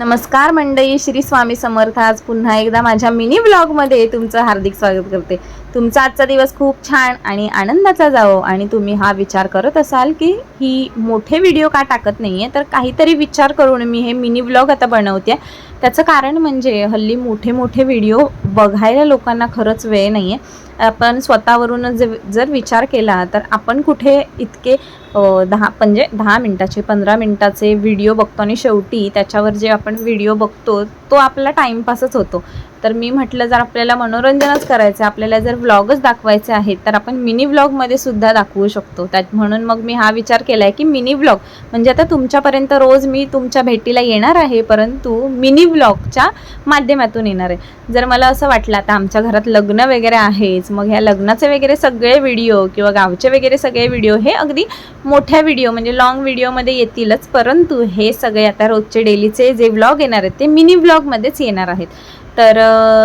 नमस्कार मंडळी श्री स्वामी समर्थ. आज पुन्हा एकदा माझ्या मिनी ब्लॉगमध्ये तुमचं हार्दिक स्वागत करते. तुमचा आजचा दिवस खूप छान आणि आनंदाचा जावो आणि तुम्ही हा विचार करत असाल की ही मोठे व्हिडिओ का टाकत नाही आहे तर काहीतरी विचार करून मी हे मिनी ब्लॉग आता बनवते त्याचं कारण म्हणजे हल्ली मोठे मोठे व्हिडिओ बघायला लोकांना खरंच वेळ नाही आहे आपण स्वतःवरूनच जे जर विचार केला तर आपण कुठे इतके दहा म्हणजे दहा मिनटाचे पंधरा मिनटाचे व्हिडिओ बघतो आणि शेवटी त्याच्यावर जे आपण व्हिडिओ बघतो तो आपला टाईमपासच होतो. तर मी म्हटलं जर आपल्याला मनोरंजनच करायचं आहे आपल्याला जर व्लॉगच दाखवायचे आहेत तर आपण मिनी व्लॉगमध्ये सुद्धा दाखवू शकतो. त्यात म्हणून मग मी हा विचार केला आहे की मिनी व्लॉग म्हणजे आता तुमच्यापर्यंत रोज मी तुमच्या भेटीला येणार आहे परंतु मिनी व्लॉगच्या माध्यमातून येणार आहे. जर मला असं वाटलं आता आमच्या घरात लग्न वगैरे आहेच मग ह्या लग्नाचे वगैरे सगळे व्हिडिओ किंवा गावचे वगैरे सगळे व्हिडिओ हे अगदी मोठ्या व्हिडिओ म्हणजे लॉंग व्हिडिओमध्ये येतीलच परंतु हे सगळे आता रोजचे डेलीचे जे व्लॉग येणार आहेत ते मिनी व्लॉगमध्येच येणार आहेत. तर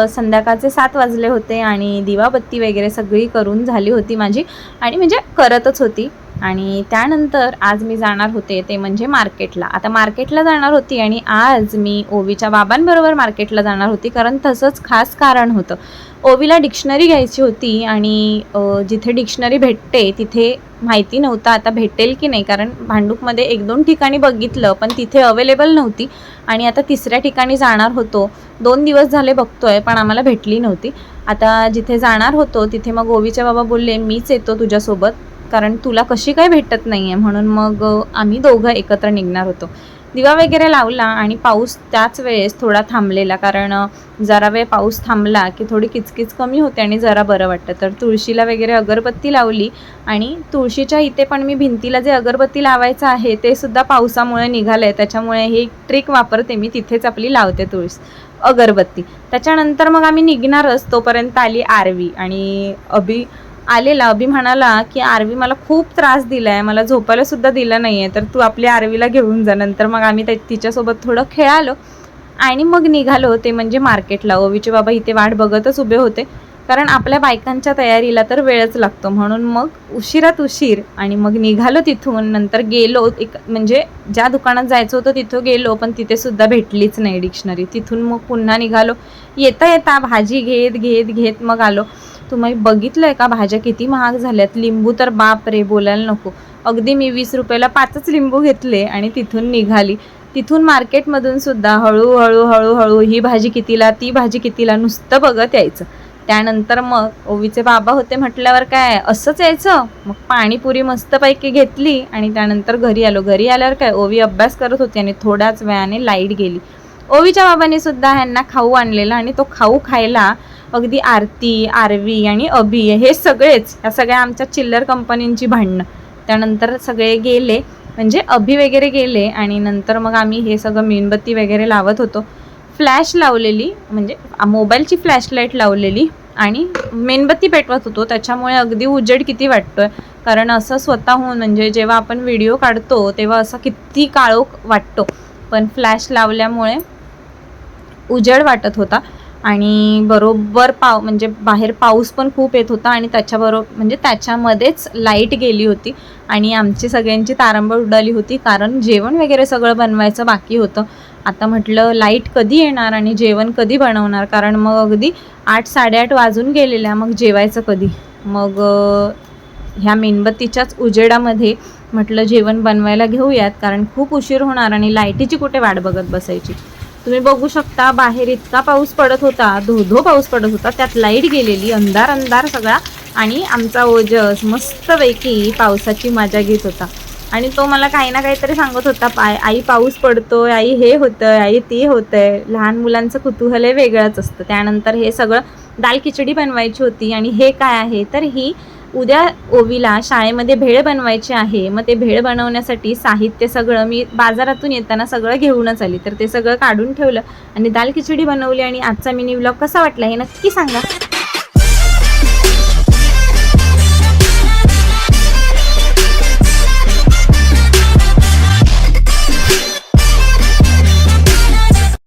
संध्याकाळचे सात वाजले होते आणि दिवाबत्ती वगैरे सगळी करून झाली होती माझी आणि म्हणजे करतच होती. आणि त्यानंतर आज मी जाणार होते ते म्हणजे मार्केटला. आता मार्केटला जाणार होती आणि आज मी ओवीच्या बाबांबरोबर मार्केटला जाणार होती कारण तसंच खास कारण होतं. ओवीला डिक्शनरी घ्यायची होती आणि जिथे डिक्शनरी भेटते तिथे माहिती नव्हतं आता भेटेल की नाही कारण भांडूपमध्ये एक दोन ठिकाणी बघितलं पण तिथे अवेलेबल नव्हती. आणि आता तिसऱ्या ठिकाणी जाणार होतो. दोन दिवस झाले बघतोय पण आम्हाला भेटली नव्हती. आता जिथे जाणार होतो तिथे मग ओवीच्या बाबा बोलले मीच येतो तुझ्यासोबत. कारण तुला कशी काय भेटत नाही आहे म्हणून मग आम्ही दोघं एकत्र निघणार होतो. दिवा वगैरे लावला आणि पाऊस त्याच वेळेस थोडा थांबलेला कारण जरा वेळ पाऊस थांबला की थोडी किचकिच कमी होते आणि जरा बरं वाटतं. तर तुळशीला वगैरे अगरबत्ती लावली आणि तुळशीच्या इथे पण मी भिंतीला जे अगरबत्ती लावायचं आहे ते सुद्धा पावसामुळे निघालं आहे त्याच्यामुळे ही ट्रिक वापरते मी तिथेच आपली लावते तुळस अगरबत्ती. त्याच्यानंतर मग आम्ही निघणारच तोपर्यंत आली आरवी आणि अभि आलेला अभि म्हणाला की आरवी मला खूप त्रास दिला आहे मला झोपायला सुद्धा दिलं नाही आहे तर तू आपल्या आरवीला घेऊन जा. नंतर मग आम्ही त्या तिच्यासोबत थोडं खेळालो आणि मग निघालो ते म्हणजे मार्केटला. ओवीचे बाबा इथे वाट बघतच उभे होते. कारण आपल्या बायकांच्या तयारीला तर वेळच लागतो. म्हणून मग उशिरात उशीर आणि मग निघालो तिथून. नंतर गेलो एक म्हणजे ज्या दुकानात जायचं होतं तिथं गेलो पण तिथे सुद्धा भेटलीच नाही डिक्शनरी. तिथून मग पुन्हा निघालो. येता येता भाजी घेत घेत घेत मग आलो. तुम्ही बघितलंय का? भाज्या किती महाग झाल्यात. लिंबू तर बाप रे बोलायला नको. अगदी मी वीस रुपयाला पाचच लिंबू घेतले आणि तिथून निघाली. तिथून मार्केटमधून सुद्धा हळूहळू हळूहळू ही भाजी कितीला ती भाजी कितीला नुसतं बघत यायचं. त्यानंतर मग ओवीचे बाबा होते म्हटल्यावर काय असंच यायचं? मग पाणीपुरी मस्तपैकी घेतली आणि त्यानंतर घरी आलो. घरी आल्यावर काय ओवी अभ्यास करत होती आणि थोड्याच वेळाने लाइट गेली. ओवीच्या बाबांनी सुद्धा ह्यांना खाऊ आणलेला आणि तो खाऊ खायला अगदी आरती आरवी आणि अभि हे सगळेच या सगळ्या आमच्या चिल्लर कंपनींची भांडणं. त्यानंतर सगळे गेले म्हणजे अभि वगैरे गेले आणि नंतर मग आम्ही हे सगळं मेणबत्ती वगैरे लावत होतो. फ्लॅश लावलेली म्हणजे मोबाईलची फ्लॅशलाईट लावलेली आणि मेणबत्ती पेटवत होतो. त्याच्यामुळे अगदी उजेड किती वाटतोय. कारण असं स्वतःहून म्हणजे जेव्हा आपण व्हिडिओ काढतो तेव्हा असा किती काळोख वाटतो. पण फ्लॅश लावल्यामुळे उजेड वाटत होता आणि बरोबर पाव म्हणजे बाहेर पाऊस पण खूप येत होता आणि त्याच्याबरोबर म्हणजे त्याच्यामध्येच लाइट गेली होती आणि आमची सगळ्यांची तारंबळ उडाली होती कारण जेवण वगैरे सगळं बनवायचं बाकी होतं. आता म्हटलं लाइट कधी येणार आणि जेवण कधी बनवणार? कारण मग अगदी आठ साडेआठ वाजून गेलेल्या मग जेवायचं कधी? मग ह्या मेणबत्तीच्याच उजेडामध्ये म्हटलं जेवण बनवायला घेऊयात कारण खूप उशीर होणार आणि लाईटीची कुठे वाट बघत बसायची? तुम्ही बघू शकता बाहेर इतका पाऊस पडत होता धो धो पाऊस पडत होता त्यात लाइट गेलेली अंधार अंधार सगळा. आणि आमचा ओजस मस्तपैकी पावसाची मजा घेत होता. आणि तो मला काही ना काहीतरी सांगत होता पाय आई पाऊस पडतोय आई हे होतंय आई ते होतंय. लहान मुलांचं कुतूहल हे वेगळंच असतं. त्यानंतर हे सगळं दाल खिचडी बनवायची होती आणि हे काय आहे? तर ही उद्या ओवीला शाळेमध्ये भेळ बनवायची आहे मग ते भेळ बनवण्यासाठी साहित्य सगळं मी बाजारातून येताना सगळं घेऊनच आली तर ते सगळं काढून ठेवलं आणि दाल खिचडी बनवली आणि आजचा मिनी व्लॉग कसा वाटला हे नक्की सांगा.